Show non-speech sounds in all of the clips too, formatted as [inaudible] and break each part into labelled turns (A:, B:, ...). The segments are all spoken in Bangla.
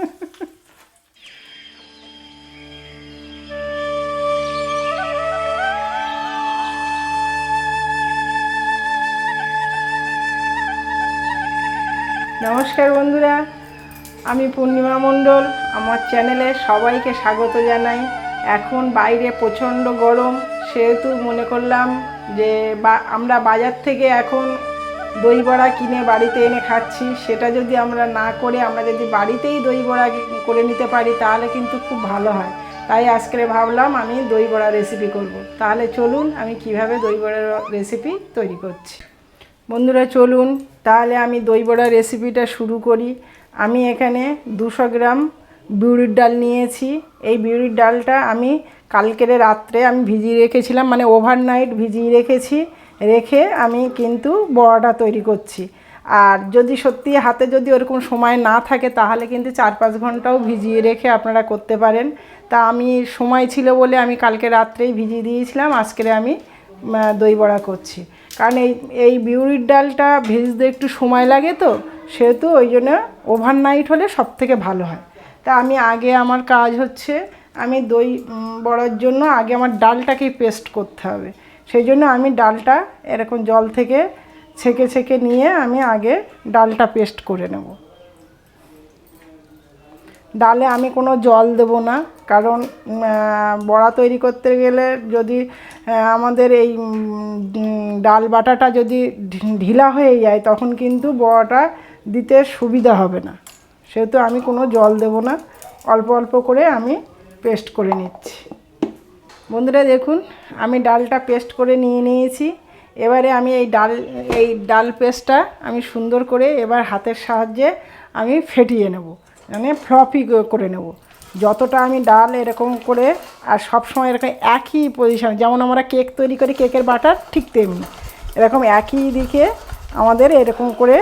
A: নমস্কার বন্ধুরা, আমি পূর্ণিমা মণ্ডল। আমার চ্যানেলে সবাইকে স্বাগত জানাই। এখন বাইরে প্রচণ্ড গরম, সেহেতু মনে করলাম যে বা আমরা বাজার থেকে এখন দই বড়া কিনে বাড়িতে এনে খাচ্ছি, সেটা যদি আমরা না করে আমরা যদি বাড়িতেই দই বড়া করে নিতে পারি, তাহলে কিন্তু খুব ভালো হয়। তাই আজকে ভাবলাম আমি দই বড়া রেসিপি করব। তাহলে চলুন আমি কীভাবে দই বড়ার রেসিপি তৈরি করছি। বন্ধুরা, চলুন, তাহলে আমি দই বড়া রেসিপিটা শুরু করি। আমি এখানে দুশো গ্রাম বিউরির ডাল নিয়েছি। এই বিউরির ডালটা আমি কালকের রাত্রে আমি ভিজিয়ে রেখেছিলাম মানে ওভারনাইট ভিজিয়ে রেখেছি। রেখে আমি কিন্তু বড়াটা তৈরি করছি। আর যদি সত্যি হাতে যদি ওরকম সময় না থাকে, তাহলে কিন্তু চার পাঁচ ঘন্টাও ভিজিয়ে রেখে আপনারা করতে পারেন। তা আমি সময় ছিল বলে আমি কালকে রাত্রেই ভিজিয়ে দিয়েছিলাম আজকে আমি দই বড়া করছি। কারণ এই এই বিউরির ডালটা ভিজতে একটু সময় লাগে তো, সেহেতু ওই জন্য ওভারনাইট হলে সব থেকে ভালো হয়। তা আমি আগে আমার কাজ হচ্ছে, আমি দই বড়ার জন্য আগে আমার ডালটাকে পেস্ট করতে হবে। সেই জন্য আমি ডালটা এরকম জল থেকে ছেঁকে ছেঁকে নিয়ে আমি আগে ডালটা পেস্ট করে নেব। ডালে আমি কোনো জল দেব না, কারণ বড়া তৈরি করতে গেলে যদি আমাদের এই ডাল বাটাটা যদি ঢিলা হয়ে যায়, তখন কিন্তু বড়াটা দিতে সুবিধা হবে না। সেহেতু আমি কোনো জল দেব না, অল্প অল্প করে আমি পেস্ট করে নিচ্ছি। বন্ধুরা দেখুন, আমি ডালটা পেস্ট করে নিয়ে নিয়েছি। এবারে আমি এই ডাল এই ডাল পেস্টটা আমি সুন্দর করে এবার হাতের সাহায্যে আমি ফেটিয়ে নেব। মানে ফ্লপি করে নেব। যতটা আমি ডাল এরকম করে, আর সব সময় এরকম একই পজিশন যেমন আমরা কেক তৈরি করি কেকের বাটার ঠিক তেমনি। এরকম একই দিকে আমাদের এরকম করে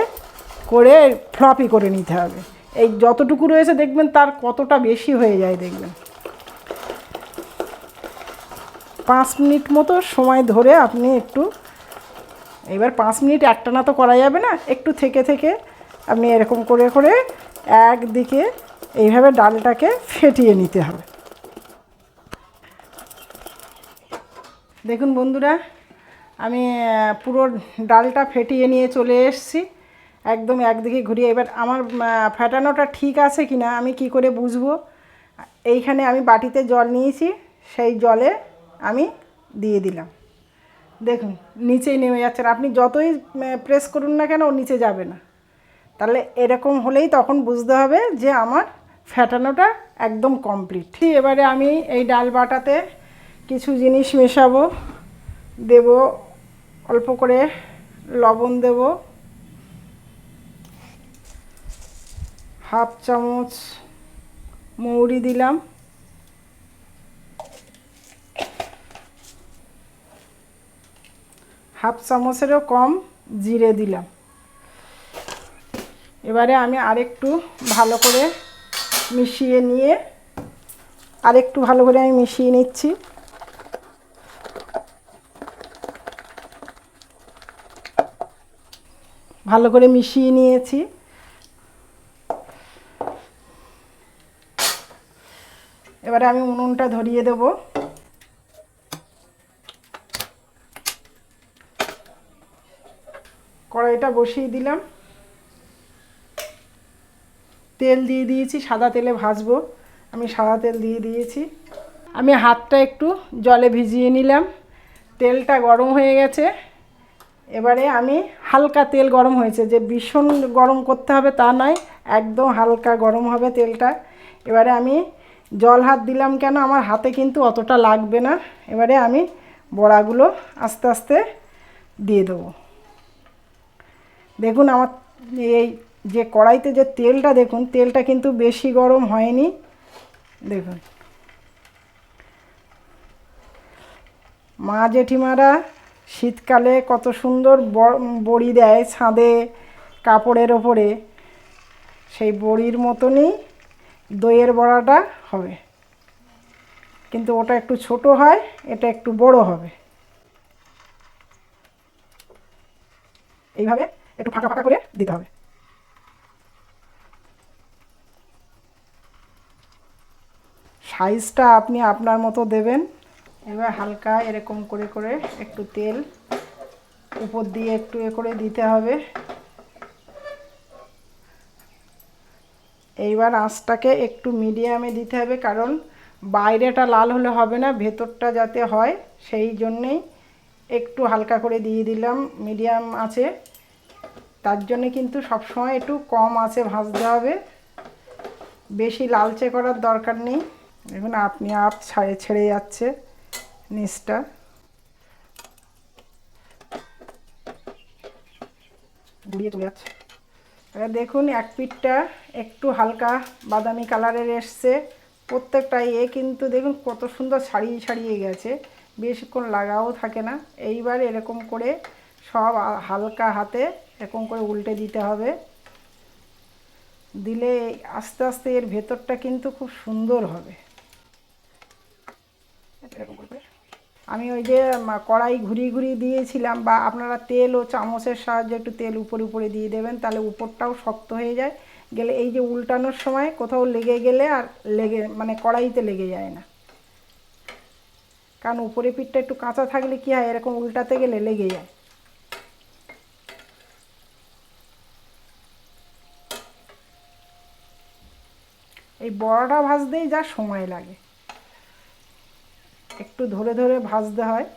A: করে ফ্লপি করে নিতে হবে। এই যতটুকু রয়েছে দেখবেন, তার কতটা বেশি হয়ে যায় দেখবেন। পাঁচ মিনিট মতো সময় ধরে আপনি একটু, এবার পাঁচ মিনিট একটানা তো করা যাবে না, একটু থেকে থেকে আপনি এরকম করে করে একদিকে এইভাবে ডালটাকে ফেটিয়ে নিতে হবে। দেখুন বন্ধুরা, আমি পুরো ডালটা ফেটিয়ে নিয়ে চলে এসেছি, একদম একদিকে ঘুরিয়ে। এবার আমার ফেটানোটা ঠিক আছে কি না আমি কি করে বুঝব? এইখানে আমি বাটিতে জল নিয়েছি, সেই জলে আমি দিয়ে দিলাম। দেখুন, নিচেই নেমে যাচ্ছে আর আপনি যতই প্রেস করুন না কেন, ও নিচে যাবে না। তাহলে এরকম হলেই তখন বুঝতে হবে যে আমার ফ্যাটানোটা একদম কমপ্লিট এবারে আমি এই ডাল বাটাতে কিছু জিনিস মেশাবো। দেব, অল্প করে লবণ দেব। হাফ চামচ মৌরি দিলাম। হাফ চামচেরও কম জিরে দিলাম। এবারে আমি আরেকটু ভালো করে মিশিয়ে নিয়ে, আরেকটু ভালো করে আমি মিশিয়ে নিচ্ছি। ভালো করে মিশিয়ে নিয়েছি। এবারে আমি উনুনটা ধরিয়ে দেবো। কড়াইটা বসিয়ে দিলাম। তেল দিয়ে দিয়েছি, সাদা তেলে ভাজবো। আমি সাদা তেল দিয়ে দিয়েছি। আমি হাতটা একটু জলে ভিজিয়ে নিলাম। তেলটা গরম হয়ে গেছে। এবারে আমি হালকা তেল গরম হয়েছে। যে ভীষণ গরম করতে হবে তা নয়, একদম হালকা গরম হবে তেলটা। এবারে আমি জল হাত দিলাম কেন? আমার হাতে কিন্তু অতটা লাগবে না। এবারে আমি বড়াগুলো আস্তে আস্তে দিয়ে দেবো। দেখুন আমার এই যে কড়াইতে যে তেলটা দেখুন, তেলটা কিন্তু বেশি গরম হয়নি। দেখুন। মা জেঠিমারা শীতকালে কত সুন্দর বড়ি দেয় ছাদে কাপড়ের ওপরে। সেই বড়ির মতনই দইয়ের বড়াটা হবে। কিন্তু ওটা একটু ছোট হয়, এটা একটু বড় হবে। এইভাবে একটু ফাঁকা ফাঁকা করে দিতে হবে। সাইজটা আপনি আপনার মতো দেবেন। এবার হালকা এরকম করে করে একটু তেল উপর দিয়ে একটু এ করে দিতে হবে। এইবার আঁচটাকে একটু মিডিয়ামে দিতে হবে, কারণ বাইরেটা লাল হলে হবে না, ভেতরটা যাতে হয়, সেই জন্যেই একটু হালকা করে দিয়ে দিলাম। মিডিয়াম আছে। তার জন্যে কিন্তু সবসময় একটু কম আছে ভাজতে হবে। বেশি লালচে করার দরকার নেই। দেখুন, আপনি আপ ছাড়ে, ছেড়ে যাচ্ছে নিচটা চলে যাচ্ছে। দেখুন, এক পিঠটা একটু হালকা বাদামি কালারের এসছে। প্রত্যেকটা এ কিন্তু দেখুন, কত সুন্দর ছাড়িয়ে ছাড়িয়ে গেছে। বেশিক্ষণ লাগাও থাকে না। এইবার এরকম করে সব হালকা হাতে এরকম করে উল্টে দিতে হবে। দিলে আস্তে আস্তে এর ভেতরটা কিন্তু খুব সুন্দর হবে। আমি ওই যে কড়াই ঘুরিয়ে ঘুরিয়ে দিয়েছিলাম বা আপনারা তেল ও চামচের সাহায্যে একটু তেল উপরে উপরে দিয়ে দেবেন, তাহলে উপরটাও শক্ত হয়ে যায়। গেলে এই যে উল্টানোর সময় কোথাও লেগে গেলে আর লেগে মানে কড়াইতে লেগে যায় না। কারণ উপরে পিঠটা একটু কাঁচা থাকলে কি হয়, এরকম উল্টাতে গেলে লেগে যায়। এই বড়াটা ভাজতেই যা সময় লাগে। একটু ধরে ধরে ভাজতে হয়।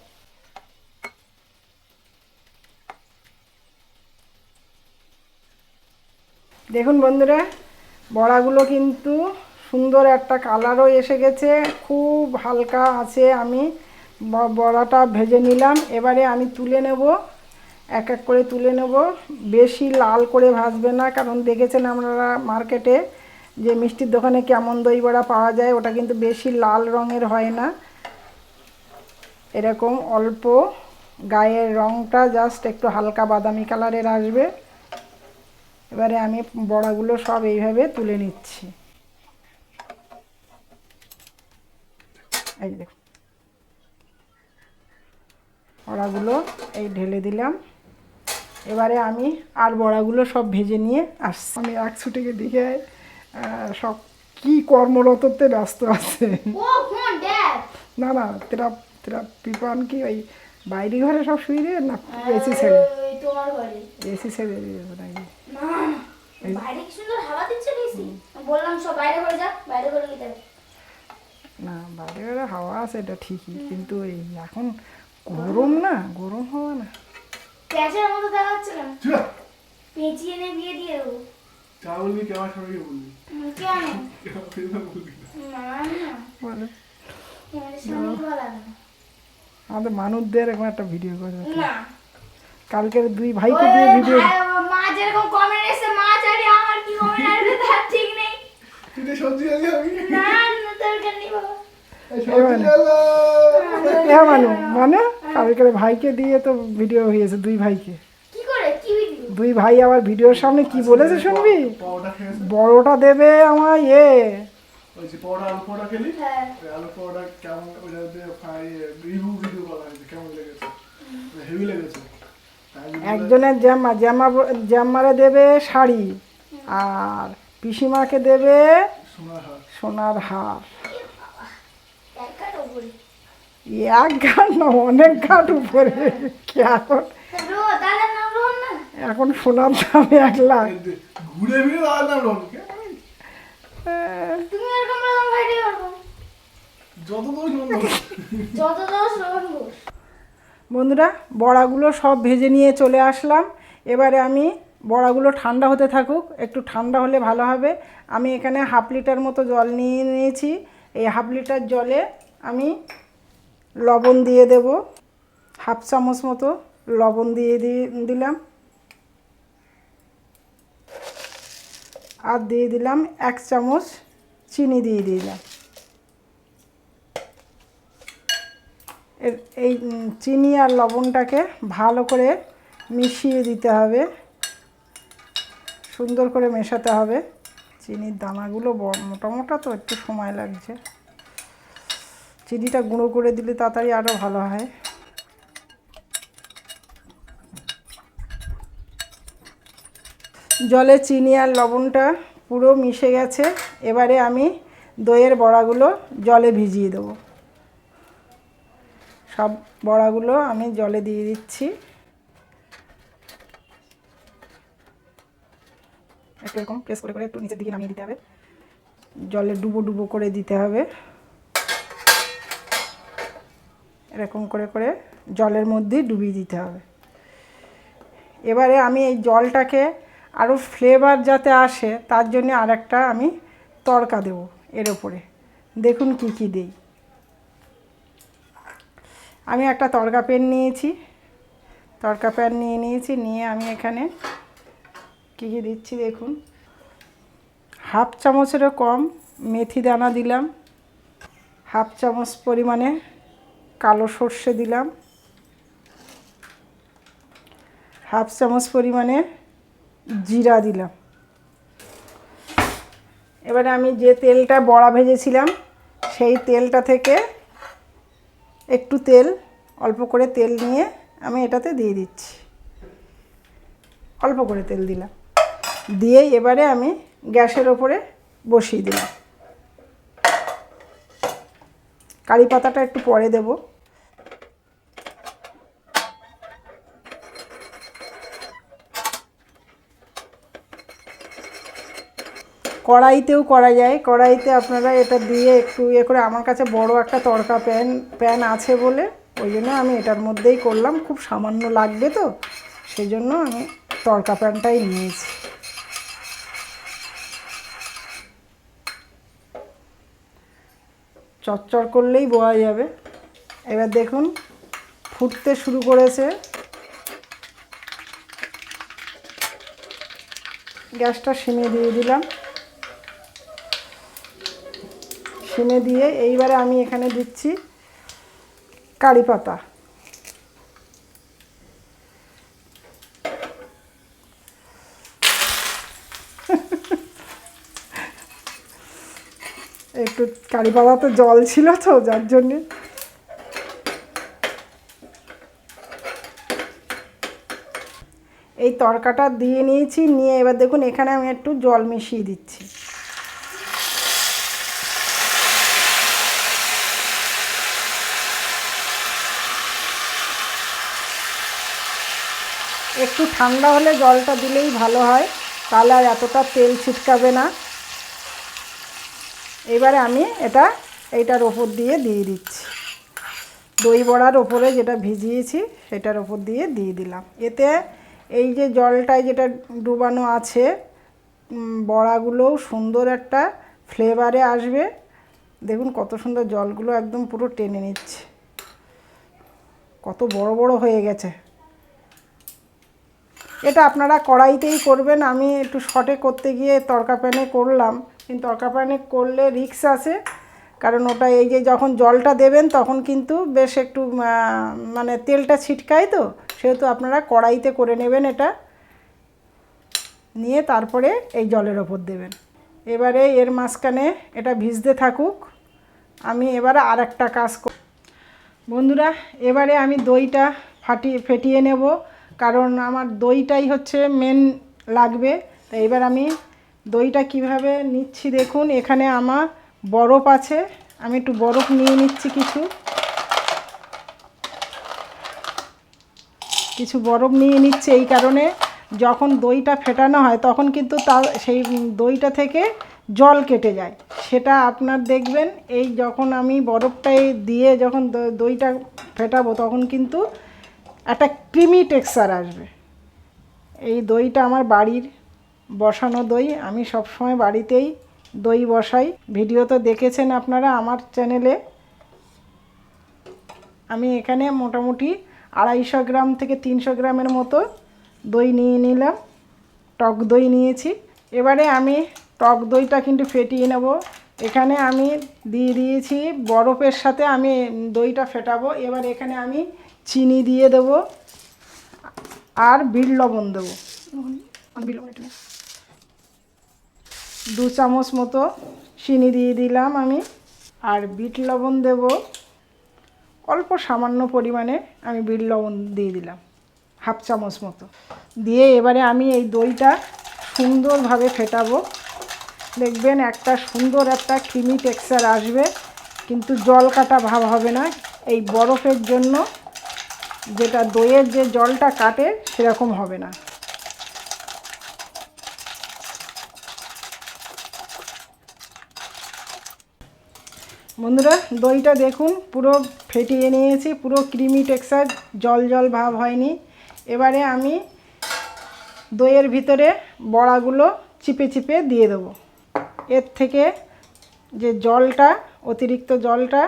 A: দেখুন বন্ধুরা, বড়াগুলো কিন্তু সুন্দর একটা কালারও এসে গেছে, খুব হালকা আছে। আমি বড়াটা ভেজে নিলাম, এবারে আমি তুলে নেব, এক এক করে তুলে নেব। বেশি লাল করে ভাজবে না, কারণ দেখেছেন আপনারা মার্কেটে যে মিষ্টির দোকানে কেমন দই বড়া পাওয়া যায় ওটা কিন্তু বেশি লাল রঙের হয় না। এরকম অল্প গায়ের রঙটা জাস্ট একটু হালকা বাদামি কালারের আসবে। এবারে আমি বড়াগুলো সব এইভাবে তুলে নিচ্ছি। এই বড়াগুলো এই ঢেলে দিলাম। এবারে আমি আর বড়াগুলো সব ভেজে নিয়ে আসছি। আমি এক ছুটিকে আহ, সব কি কর্মরততে ব্যস্ত আছে. না না তেরা তেরা পিপান কি ওই বাইরে ঘরে সব শুয়ে দিয়ে না এসি ছেড়ে?
B: ওই তোমার ঘরে।
A: এসি ছেড়ে দিয়ে দেবো নাকি?
B: না বাইরে কি সুন্দর হাওয়া দিচ্ছে বেশি। বললাম সব বাইরে করে যা বাইরে করে নিতে হবে।
A: না বাইরে ঘরে হাওয়া আছে এটা ঠিকই কিন্তু এই এখন গরম না গরম হাওয়া না।
B: প্যাঁচের মতো দেখা যাচ্ছে না পেঁচিয়ে এনে বিয়ে দিয়ে দেবো।
C: কেমন বলবি?
A: আমাদের মানুষদের এখন একটা ভিডিও করে। কালকের দুই ভাইকে দিয়ে ভিডিও
B: ভাই- মা যেরকম কমেন্ট এসে মা জানি আমার কি কমেন্ট আসবে তার ঠিক নেই।
C: তুই তো সবজি আলি আমি।
B: না না দরকার নেই বাবা
C: এই সবজি আলো
A: হ্যাঁ মানু? মানে? কালকের ভাইকে দিয়ে তো ভিডিও হয়েছে দুই ভাইকে। দুই ভাই আবার ভিডিওর সামনে কি বলেছে শুনবি? বড়টা দেবে আমার ইয়ে
B: হ্যাঁ।
C: বললাম,
A: একজনের জামা জামা জামারে দেবে শাড়ি আর পিসিমাকে দেবে
C: সোনার
A: হার।
B: এক
A: ঘাট না অনেক ঘাট উপরে। কি এখন
B: রো দাদার নাম রোহন না
A: এখন সোনার দাম এক লাখ।
C: ঘুরে ফিরে
A: বন্ধুরা বড়াগুলো সব ভেজে নিয়ে চলে আসলাম। এবারে আমি বড়াগুলো ঠান্ডা হতে থাকুক একটু ঠান্ডা হলে ভালো হবে। আমি এখানে হাফ লিটার মতো জল নিয়ে নিয়েছি। এই হাফ লিটার জলে আমি লবণ দিয়ে দেব। হাফ চামচ মতো লবণ দিয়ে দিয়ে দিলাম। আর দিয়ে দিলাম এক চামচ চিনি দিয়ে দিলাম। এই চিনি আর লবণটাকে ভালো করে মিশিয়ে দিতে হবে। সুন্দর করে মেশাতে হবে। চিনির দানাগুলো ব- মোটা মোটা তো একটু সময় লাগছে। চিনিটা গুঁড়ো করে দিলে তাড়াতাড়ি আরও ভালো হয়। জলে, চিনি আর লবণটা পুরো মিশে গেছে। এবারে আমি দইয়ের বড়াগুলো জলে ভিজিয়ে দেবো। সব বড়াগুলো আমি জলে দিয়ে দিচ্ছি। একটু এরকম প্রেস করে করে একটু নিচের দিকে নামিয়ে দিতে হবে। জলে ডুবো ডুবো করে দিতে হবে। এরকম করে করে জলের মধ্যে ডুবিয়ে দিতে হবে। এবারে আমি এই জলটাকে আরও ফ্লেভার যাতে আসে, তার জন্য আর একটা আমি তড়কা দেব এর ওপরে দেখুন কি কি দেই। আমি একটা তড়কা প্যান নিয়েছি। তড়কা প্যান নিয়ে নিয়েছি, নিয়ে আমি এখানে কী কী দিচ্ছি দেখুন। হাফ চামচেরও কম মেথি দানা দিলাম। হাফ চামচ পরিমাণে কালো সর্ষে দিলাম। হাফ চামচ পরিমাণে জিরা দিলাম। এবারে আমি যে তেলটা বড়া ভেজেছিলাম, সেই তেলটা থেকে একটু তেল, অল্প করে তেল নিয়ে আমি এটাতে দিয়ে দিচ্ছি। অল্প করে তেল দিলাম। দিয়ে এবারে আমি গ্যাসের ওপরে বসিয়ে দিলাম। কারি পাতাটা একটু পরে দেব। কড়াইতেও করা যায়। কড়াইতে আপনারা এটা দিয়ে একটু ইয়ে করে, আমার কাছে বড় একটা তড়কা প্যান প্যান আছে বলে, ওই জন্য আমি এটার মধ্যেই করলাম। খুব সামান্য লাগবে তো সেই জন্য আমি তড়কা প্যানটাই নিয়েছি। চচ্চর করলেই বোয়া যাবে। এবার দেখুন, ফুটতে শুরু করেছে। গ্যাসটা সিমে দিয়ে দিলাম। সিমে দিয়ে এইবারে আমি এখানে দিচ্ছি কারি পাতা। একটু কারি পাতা তো জল ছিল তো, যার জন্যে। এই তরকাটা দিয়ে নিয়েছি, নিয়ে এবার দেখুন এখানে আমি একটু জল মিশিয়ে দিচ্ছি। একটু ঠান্ডা হলে জলটা দিলেই ভালো হয়, তাহলে আর এতটা তেল ছিটকাবে না। এবারে আমি এটা, এইটার ওপর দিয়ে দিয়ে দিচ্ছি। দই বড়ার ওপরে যেটা ভিজিয়েছি, সেটার ওপর দিয়ে দিয়ে দিলাম। এতে এই যে জলটায় যেটা ডুবানো আছে বড়াগুলোও সুন্দর একটা ফ্লেভারে আসবে। দেখুন কত সুন্দর জলগুলো একদম পুরো টেনে নিচ্ছে। কত বড় বড় হয়ে গেছে। এটা আপনারা কড়াইতেই করবেন। আমি একটু শর্টে করতে গিয়ে তড়কা প্যানে করলাম। কিন্তু তড়কা প্যানে করলে রিক্স আছে। কারণ ওটা এই যে যখন জলটা দেবেন, তখন কিন্তু বেশ একটু মানে তেলটা ছিটকায় তো। সেহেতু আপনারা কড়াইতে করে নেবেন এটা। নিয়ে তারপরে এই জলের ওপর দেবেন। এবারে এর মাঝখানে এটা ভিজতে থাকুক। আমি এবারে আর একটা কাজ বন্ধুরা, এবারে আমি দইটা ফাটিয়ে, ফেটিয়ে নেব। কারণ আমার দইটাই হচ্ছে মেন লাগবে। তো এবার আমি দইটা কীভাবে নিচ্ছি দেখুন, এখানে আমার বরফ আছে। আমি একটু বরফ নিয়ে নিচ্ছি কিছু। কিছু বরফ নিয়ে নিচ্ছে এই কারণে। যখন দইটা ফেটানো হয়, তখন কিন্তু তার সেই দইটা থেকে জল কেটে যায়। সেটা আপনার দেখবেন, এই যখন আমি বরফটাই দিয়ে যখন দইটা ফেটাবো, তখন কিন্তু একটা ক্রিমি টেক্সচার আসবে। এই দইটা আমার বাড়ির বসানো দই। আমি সবসময় বাড়িতেই দই বসাই। ভিডিও তো দেখেছেন আপনারা আমার চ্যানেলে আমি এখানে মোটামুটি আড়াইশো গ্রাম থেকে তিনশো গ্রামের মতো দই নিয়ে নিলাম। টক দই নিয়েছি। এবারে আমি টক দইটা কিন্তু ফেটিয়ে নেব। এখানে আমি দিয়ে দিয়েছি, বরফের সাথে আমি দইটা ফেটাবো। এবার এখানে আমি চিনি দিয়ে দেব আর বিট লবণ দেবো। দু চামচ মতো চিনি দিয়ে দিলাম আমি আর বিট লবণ দেব। অল্প সামান্য পরিমাণে আমি বিট লবণ দিয়ে দিলাম হাফ চামচ মতো। দিয়ে এবারে আমি এই দইটা সুন্দরভাবে ফেটাবো। দেখবেন একটা সুন্দর একটা ক্রিমি টেক্সচার আসবে কিন্তু জল কাটা ভাব হবে না। এই বরফের জন্য যেটা দইয়ের যে জলটা কাটে, সেরকম হবে না। বন্ধুরা, দইটা দেখুন, পুরো ফেটিয়ে নিয়েছি, পুরো ক্রিমি টেক্সচার জল জল ভাব হয়নি। এবারে আমি দইয়ের ভিতরে বড়াগুলো চিপে চিপে দিয়ে দেবো। এর থেকে যে জলটা, অতিরিক্ত জলটা,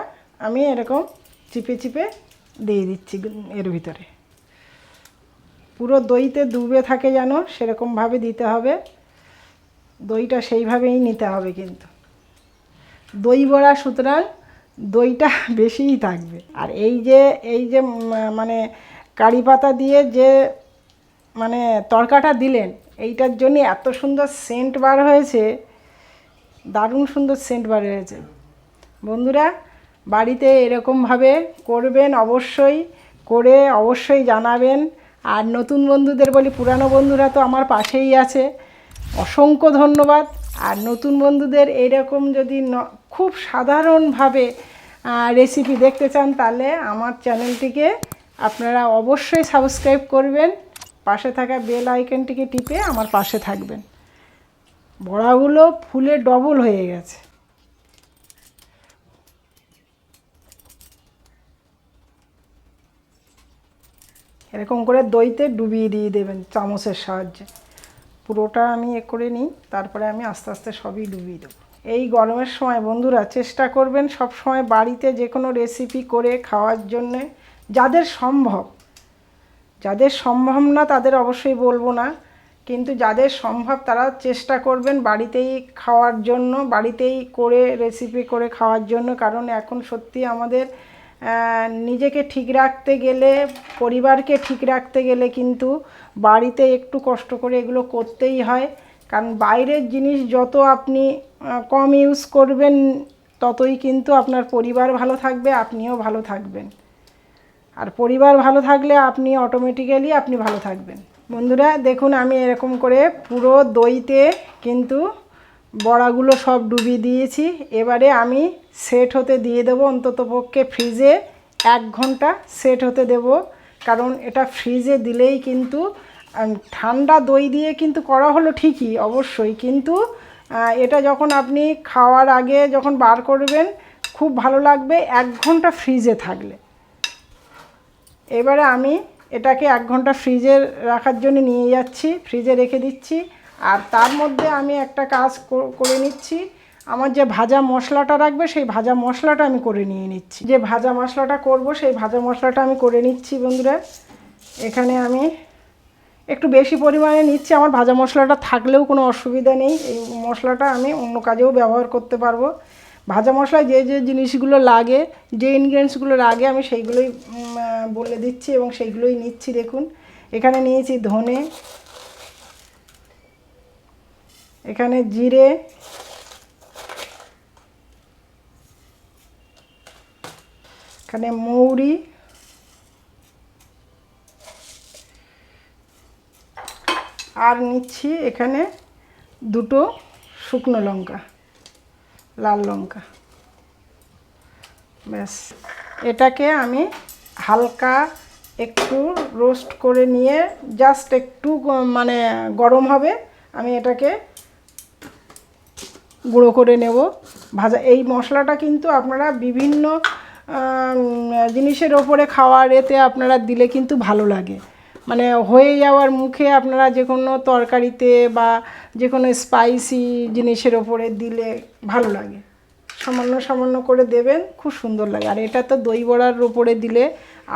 A: আমি এরকম চিপে চিপে দিয়ে দিচ্ছি এর ভিতরে। পুরো দইতে ডুবে থাকে যেন, সেরকমভাবে দিতে হবে। দইটা সেইভাবেই নিতে হবে কিন্তু। দই বড়া সুতরাং দইটা [laughs] বেশিই থাকবে। আর এই যে এই যে মানে কারি পাতা দিয়ে যে মানে তরকাটা দিলেন, এইটার জন্য এত সুন্দর সেন্ট বার হয়েছে। দারুণ সুন্দর সেন্ট বার হয়েছে। বন্ধুরা বাড়িতে এরকমভাবে করবেন অবশ্যই, করে অবশ্যই জানাবেন। আর নতুন বন্ধুদের বলি, পুরানো বন্ধুরা তো আমার পাশেই আছে। অসংখ্য ধন্যবাদ। আর নতুন বন্ধুদের এইরকম যদি খুব সাধারণভাবে রেসিপি দেখতে চান, তাহলে আমার চ্যানেলটিকে আপনারা অবশ্যই সাবস্ক্রাইব করবেন। পাশে থাকা বেল আইকনটিকে টিপে আমার পাশে থাকবেন। বড়াগুলো ফুলে ডবল হয়ে গেছে। এরকম করে দইতে ডুবিয়ে দিয়ে দেবেন চামচের সাহায্যে। পুরোটা আমি এ করে নিই, তারপরে আমি আস্তে আস্তে সবই ডুবিয়ে দেবো। এই গরমের সময় বন্ধুরা চেষ্টা করবেন সব সময় বাড়িতে যে কোনো রেসিপি করে খাওয়ার জন্যে, যাদের সম্ভব। যাদের সম্ভব না তাদের অবশ্যই বলব না, কিন্তু যাদের সম্ভব তারা চেষ্টা করবেন বাড়িতেই খাওয়ার জন্য, বাড়িতেই করে রেসিপি করে খাওয়ার জন্য, কারণ এখন সত্যি আমাদের নিজেকে ঠিক রাখতে গেলে, পরিবারকে ঠিক রাখতে গেলে কিন্তু বাড়িতে একটু কষ্ট করে এগুলো করতেই হয়। কারণ বাইরের জিনিস যত আপনি কম ইউজ করবেন, ততই কিন্তু আপনার পরিবার ভালো থাকবে, আপনিও ভালো থাকবেন। আর পরিবার ভালো থাকলে আপনি অটোমেটিক্যালি আপনি ভালো থাকবেন। বন্ধুরা, দেখুন আমি এরকম করে পুরো দইতে কিন্তু বড়াগুলো সব ডুবিয়ে দিয়েছি। এবারে আমি সেট হতে দিয়ে দেবো অন্তত পক্ষে ফ্রিজে এক ঘণ্টা সেট হতে দেব। কারণ এটা ফ্রিজে দিলেই কিন্তু ঠান্ডা দই দিয়ে কিন্তু করা হলো ঠিকই, অবশ্যই। কিন্তু এটা যখন আপনি খাওয়ার আগে যখন বার করবেন, খুব ভালো লাগবে এক ঘণ্টা ফ্রিজে থাকলে। এবারে আমি এটাকে এক ঘণ্টা ফ্রিজে রাখার জন্য নিয়ে যাচ্ছি, ফ্রিজে রেখে দিচ্ছি। আর তার মধ্যে আমি একটা কাজ কর- নিচ্ছি। আমার যে ভাজা মশলাটা রাখবে, সেই ভাজা মশলাটা আমি করে নিয়ে নিচ্ছি। যে ভাজা মশলাটা করব, সেই ভাজা মশলাটা আমি করে নিচ্ছি, বন্ধুরা। এখানে আমি একটু বেশি পরিমাণে নিচ্ছি। আমার ভাজা মশলাটা থাকলেও কোনো অসুবিধা নেই। এই মশলাটা আমি অন্য কাজেও ব্যবহার করতে পারব। ভাজা মশলায় যে যে জিনিসগুলো লাগে, যে ইনগ্রিডিয়েন্টসগুলো লাগে, আমি সেইগুলোই বলে দিচ্ছি এবং সেইগুলোই নিচ্ছি, দেখুন। এখানে নিয়েছি ধনে এখানে জিরে, এখানে মৌরি, আর নিচ্ছি এখানে দুটো শুকনো লঙ্কা, লাল লঙ্কা। ব্যাস, এটাকে আমি হালকা একটু রোস্ট করে নিয়ে জাস্ট একটু মানে গরম হবে, আমি এটাকে গুঁড়ো করে নেব। ভাজা, এই মশলাটা কিন্তু আপনারা বিভিন্ন জিনিসের ওপরে খাওয়ার এতে আপনারা দিলে কিন্তু ভালো লাগে। মানে হয়ে যাওয়ার মুখে আপনারা যে কোনো তরকারিতে বা যে কোনো স্পাইসি জিনিসের ওপরে দিলে ভালো লাগে। সামান্য সামান্য করে দেবেন, খুব সুন্দর লাগে। আর এটা তো দই বড়ার ওপরে দিলে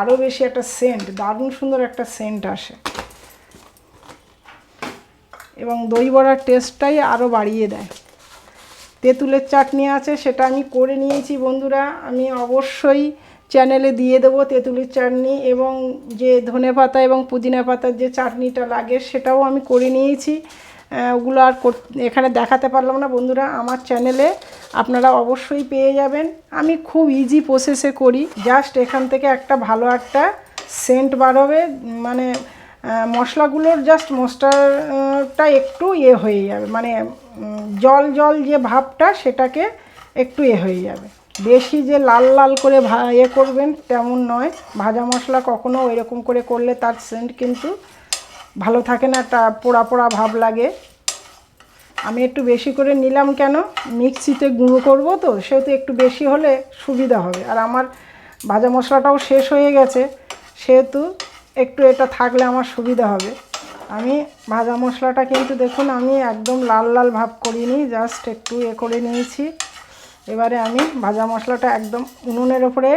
A: আরও বেশি একটা সেন্ট দারুণ সুন্দর একটা সেন্ট আসে। এবং দই বড়ার টেস্টটাই আরও বাড়িয়ে দেয়। তেঁতুলের চাটনি আছে, সেটা আমি করে নিয়েছি বন্ধুরা। আমি অবশ্যই চ্যানেলে দিয়ে দেবো তেঁতুলের চাটনি এবং যে ধনে পাতা এবং পুদিনা পাতার যে চাটনিটা লাগে, সেটাও আমি করে নিয়েছি। ওগুলো আর এখানে দেখাতে পারলাম না বন্ধুরা, আমার চ্যানেলে আপনারা অবশ্যই পেয়ে যাবেন। আমি খুব ইজি প্রসেসে করি জাস্ট এখান থেকে একটা ভালো একটা সেন্ট বার হবে মানে মশলাগুলোর জাস্ট মশলাটা একটু ইয়ে হয়ে যাবে। মানে জল জল যে ভাবটা সেটাকে একটু এ হয়ে যাবে। বেশি যে লাল লাল করে ভা ইয়ে করবেন তেমন নয়। ভাজা মশলা কখনো এরকম করে করলে তার সেন্ট কিন্তু ভালো থাকে না একটা পোড়া পোড়া ভাব লাগে। আমি একটু বেশি করে নিলাম কেন? মিক্সিতে গুঁড়ো করব তো, সেহেতু একটু বেশি হলে সুবিধা হবে। আর আমার ভাজা মশলাটাও শেষ হয়ে গেছে। সেহেতু একটু এটা থাকলে আমার সুবিধা হবে। আমি ভাজা মশলাটা কিন্তু দেখুন, আমি একদম লাল লাল ভাব করিনি জাস্ট একটু এ করে নিয়েছি। এবারে আমি ভাজা মশলাটা একদম উনুনের ওপরে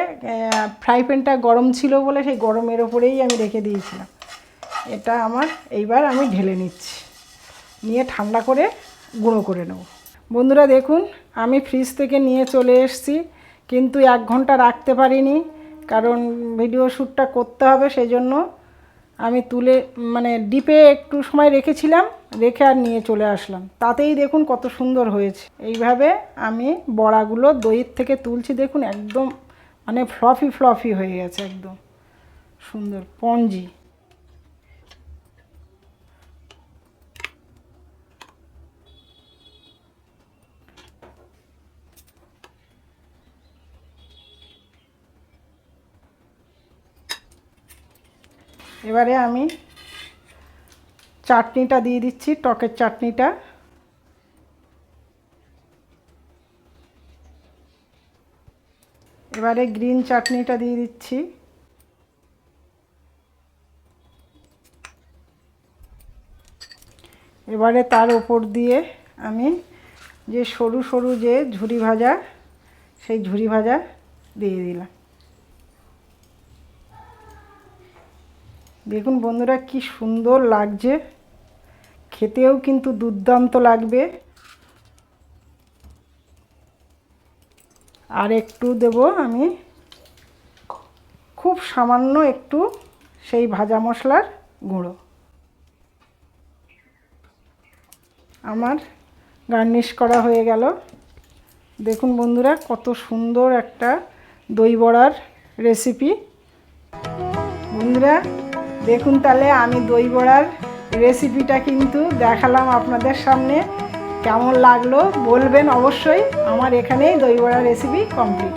A: ফ্রাই প্যানটা গরম ছিল বলে সেই গরমের ওপরেই আমি রেখে দিয়েছিলাম। এটা আমার, এইবার আমি ঢেলে নিচ্ছি। নিয়ে ঠান্ডা করে গুঁড়ো করে নেব। বন্ধুরা দেখুন, আমি ফ্রিজ থেকে নিয়ে চলে এসেছি, কিন্তু এক ঘণ্টা রাখতে পারিনি। কারণ ভিডিও শ্যুটটা করতে হবে সেই জন্য আমি তুলে মানে ডিপে একটু সময় রেখেছিলাম, রেখে আর নিয়ে চলে আসলাম। তাতেই দেখুন কত সুন্দর হয়েছে। এইভাবে আমি বড়াগুলো দইয়ের থেকে তুলছি, দেখুন একদম মানে ফ্লফি ফ্লফি হয়ে গেছে একদম। সুন্দর, পঞ্জি। এবারে আমি চাটনিটা দিয়ে দিচ্ছি, টকের চাটনিটা। এবারে গ্রিন চাটনিটা দিয়ে দিচ্ছি। এবারে তার ওপর দিয়ে আমি যে সরু সরু যে ঝুরি ভাজা, সেই ঝুরি ভাজা দিয়ে দিলাম। দেখুন বন্ধুরা, কি সুন্দর লাগছে। খেতেও কিন্তু দুর্দান্ত লাগবে। আর একটু দেব আমি। খুব সামান্য একটু সেই ভাজা মশলার গুঁড়ো। আমার গার্নিশ করা হয়ে গেল। দেখুন বন্ধুরা, কত সুন্দর একটা দই বড়ার রেসিপি বন্ধুরা দেখুন তাহলে আমি দই বড়ার রেসিপিটা কিন্তু দেখালাম আপনাদের সামনে। কেমন লাগল বলবেন অবশ্যই। আমার এখানেই দই বড়ার রেসিপি কমপ্লিট